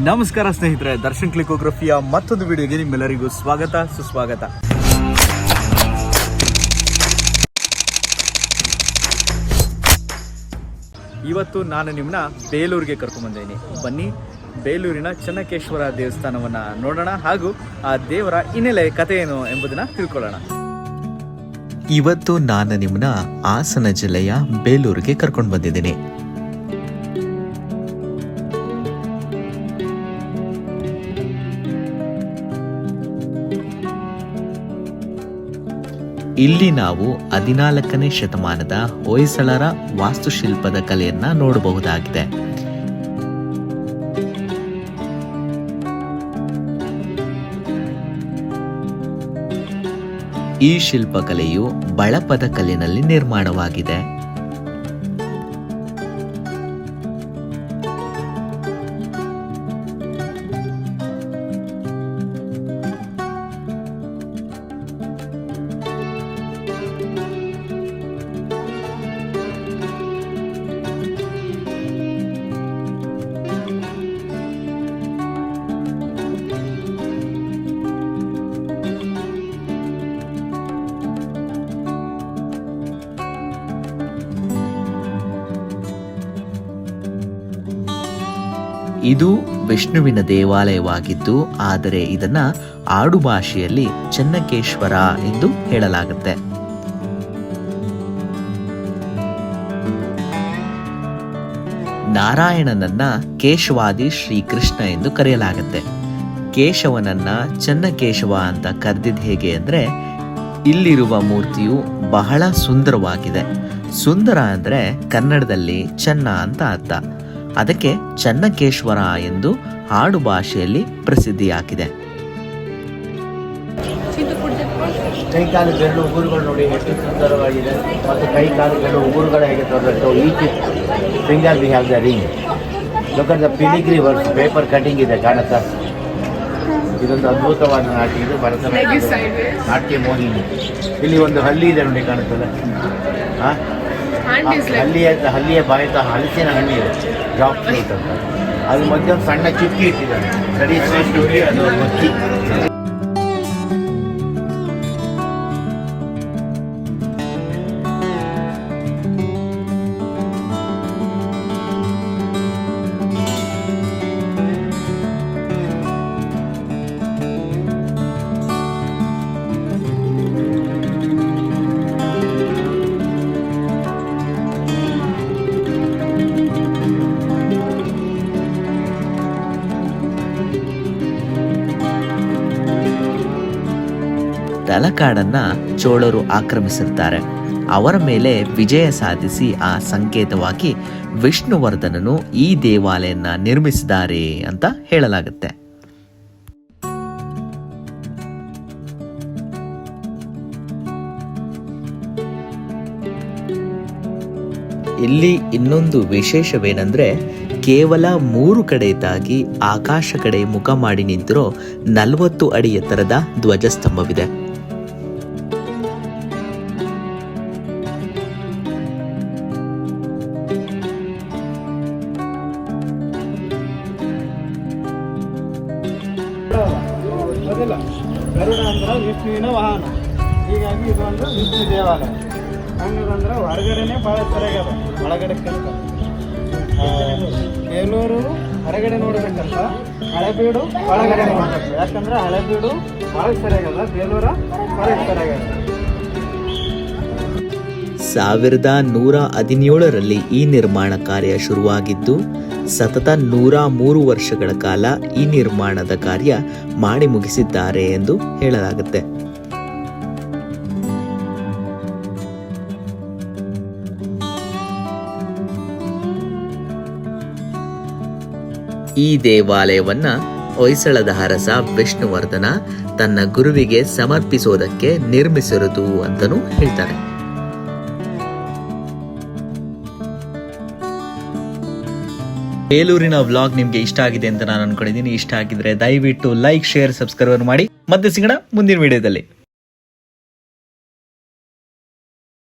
ನಮಸ್ಕಾರ ಸ್ನೇಹಿತರೆ, ದರ್ಶನ್ ಕ್ಲಿಕೋಗ್ರಫಿಯ ಮತ್ತೊಂದು ವಿಡಿಯೋಗೆ ನಿಮ್ಮೆಲ್ಲರಿಗೂ ಸ್ವಾಗತ, ಸುಸ್ವಾಗತ. ಇವತ್ತು ನಾನು ನಿಮ್ಮನ್ನ ಬೇಲೂರಿಗೆ ಕರ್ಕೊಂಡ್ಬಂದಿದ್ದೀನಿ ಬನ್ನಿ, ಬೇಲೂರಿನ ಚನ್ನಕೇಶ್ವರ ದೇವಸ್ಥಾನವನ್ನ ನೋಡೋಣ ಹಾಗೂ ಆ ದೇವರ ಹಿನ್ನೆಲೆ ಕಥೆ ಏನು ಎಂಬುದನ್ನ ತಿಳ್ಕೊಳ್ಳೋಣ. ಇವತ್ತು ನಾನು ನಿಮ್ಮನ್ನ ಹಾಸನ ಜಿಲ್ಲೆಯ ಬೇಲೂರಿಗೆ ಕರ್ಕೊಂಡು ಬಂದಿದ್ದೀನಿ. ಇಲ್ಲಿ ನಾವು ಹದಿನಾಲ್ಕನೇ ಶತಮಾನದ ಹೊಯ್ಸಳರ ವಾಸ್ತುಶಿಲ್ಪದ ಕಲೆಯನ್ನ ನೋಡಬಹುದಾಗಿದೆ. ಈ ಶಿಲ್ಪಕಲೆಯು ಬಳಪದ ಕಲ್ಲಿನಲ್ಲಿ ನಿರ್ಮಾಣವಾಗಿದೆ. ಇದು ವಿಷ್ಣುವಿನ ದೇವಾಲಯವಾಗಿದ್ದು, ಆದರೆ ಇದನ್ನ ಆಡು ಭಾಷೆಯಲ್ಲಿ ಚನ್ನಕೇಶ್ವರ ಎಂದು ಹೇಳಲಾಗುತ್ತೆ. ನಾರಾಯಣನನ್ನ ಕೇಶವಾದಿ ಶ್ರೀಕೃಷ್ಣ ಎಂದು ಕರೆಯಲಾಗುತ್ತೆ. ಕೇಶವನನ್ನ ಚೆನ್ನಕೇಶವ ಅಂತ ಕರೆದಿದ್ದ ಹೇಗೆ ಅಂದ್ರೆ, ಇಲ್ಲಿರುವ ಮೂರ್ತಿಯು ಬಹಳ ಸುಂದರವಾಗಿದೆ. ಸುಂದರ ಅಂದ್ರೆ ಕನ್ನಡದಲ್ಲಿ ಚೆನ್ನ ಅಂತ ಅರ್ಥ. ಅದಕ್ಕೆ ಚನ್ನಕೇಶ್ವರ ಎಂದು ಆಡು ಭಾಷೆಯಲ್ಲಿ ಪ್ರಸಿದ್ಧಿಯಾಗಿದೆ. ಕೈ ಕಾಲು ಬೆರಳು ಉಗುರುಗಳು ನೋಡಿ ಎಷ್ಟು ಸುಂದರವಾಗಿದೆ ಮತ್ತು ಕೈ ಕಾಲು ಬೆರಳು ಉಗುರುಗಳು ಹೇಗೆ ತೊಂದರೆ ಈ ಚಿತ್ finger we have the ring ಲೋಕದ the filigree work paper cutting ಇದೆ ಕಾಣುತ್ತಾ? ಇದೊಂದು ಅದ್ಭುತವಾದ ನಾಟ್ಯ. ಇದು ಭರತನಾಟ್ಯ. ನಾಟ್ಯ ಮೋಹಿನಿ. ಇಲ್ಲಿ ಒಂದು ಹಳ್ಳಿ ಇದೆ ನೋಡಿ ಕಾಣುತ್ತಲ್ಲ ಆ? ಆ ಹಲ್ಲಿಯ ಬಾಯಿತ ಹಲಸಿನ ಹಣ್ಣು ಇದೆ ಜಾಬ್ ಫ್ರೂಟ್ ಅಂತ. ಅದು ಮಧ್ಯ ಸಣ್ಣ ಚಿಕ್ಕಿ ಇಟ್ಟಿದ್ದಾರೆ. ಸರಿ ಅದು ಮುಚ್ಚಿ ತಲಕಾಡನ್ನ ಚೋಳರು ಆಕ್ರಮಿಸಿರ್ತಾರೆ. ಅವರ ಮೇಲೆ ವಿಜಯ ಸಾಧಿಸಿ ಆ ಸಂಕೇತವಾಗಿ ವಿಷ್ಣುವರ್ಧನನು ಈ ದೇವಾಲಯನ ನಿರ್ಮಿಸಿದ್ದಾರೆ ಅಂತ ಹೇಳಲಾಗುತ್ತೆ. ಇಲ್ಲಿ ಇನ್ನೊಂದು ವಿಶೇಷವೇನೆಂದ್ರೆ, ಕೇವಲ ಮೂರು ಕಡೆದಾಗಿ ಆಕಾಶ ಕಡೆ ಮುಖ ಮಾಡಿ ನಿಂತಿರೋ ನಲವತ್ತು ಅಡಿ ಎತ್ತರದ ಧ್ವಜಸ್ತಂಭವಿದೆ. ಅಂದ್ರೆ ವಿಷ್ಣುವಿನ ವಾಹನ. ಹೀಗಾಗಿ ಇದು ಒಂದು ವಿಷ್ಣು ದೇವಾಲಯ. ಹಂಗದಂದ್ರೆ ಹೊರಗಡೆನೆ ಭಾಳ ಸರಿಯಾಗ್ಯದ ಒಳಗಡೆ ಕೆಲಸ ಬೇಲೂರು ಹೊರಗಡೆ ನೋಡ್ಬೇಕಂತ, ಹಳೆಬೀಡು ಒಳಗಡೆ ನೋಡ್ಬೇಕು. ಯಾಕಂದ್ರೆ ಹಳೆಬೀಡು ಭಾಳ ಸರಿಯಾಗದ ಬೇಲೂರ ಭಾಳ ಸರಿಯಾಗದ ಸಾವಿರದ ನೂರ ಹದಿನೇಳರಲ್ಲಿ ಈ ನಿರ್ಮಾಣ ಕಾರ್ಯ ಶುರುವಾಗಿದ್ದು ಸತತ ನೂರ ಮೂರು ವರ್ಷಗಳ ಕಾಲ ಈ ನಿರ್ಮಾಣದ ಕಾರ್ಯ ಮಾಡಿ ಮುಗಿಸಿದ್ದಾರೆ ಎಂದು ಹೇಳಲಾಗುತ್ತೆ. ಈ ದೇವಾಲಯವನ್ನ ಹೊಯ್ಸಳದ ಅರಸ ವಿಷ್ಣುವರ್ಧನ ತನ್ನ ಗುರುವಿಗೆ ಸಮರ್ಪಿಸೋದಕ್ಕೆ ನಿರ್ಮಿಸಿರುವುದು ಅಂತಲೂ ಹೇಳ್ತಾರೆ. ಬೇಲೂರಿನ ವ್ಲಾಗ್ ನಿಮ್ಗೆ ಇಷ್ಟ ಆಗಿದೆ ಅಂತ ನಾನು ಅನ್ಕೊಂಡಿದ್ದೀನಿ. ಇಷ್ಟ ಆಗಿದ್ರೆ ದಯವಿಟ್ಟು ಲೈಕ್ ಶೇರ್ ಸಬ್ಸ್ಕ್ರೈಬರ್ ಮಾಡಿ. ಮತ್ತೆ ಸಿಗೋಣ ಮುಂದಿನ ವಿಡಿಯೋದಲ್ಲಿ.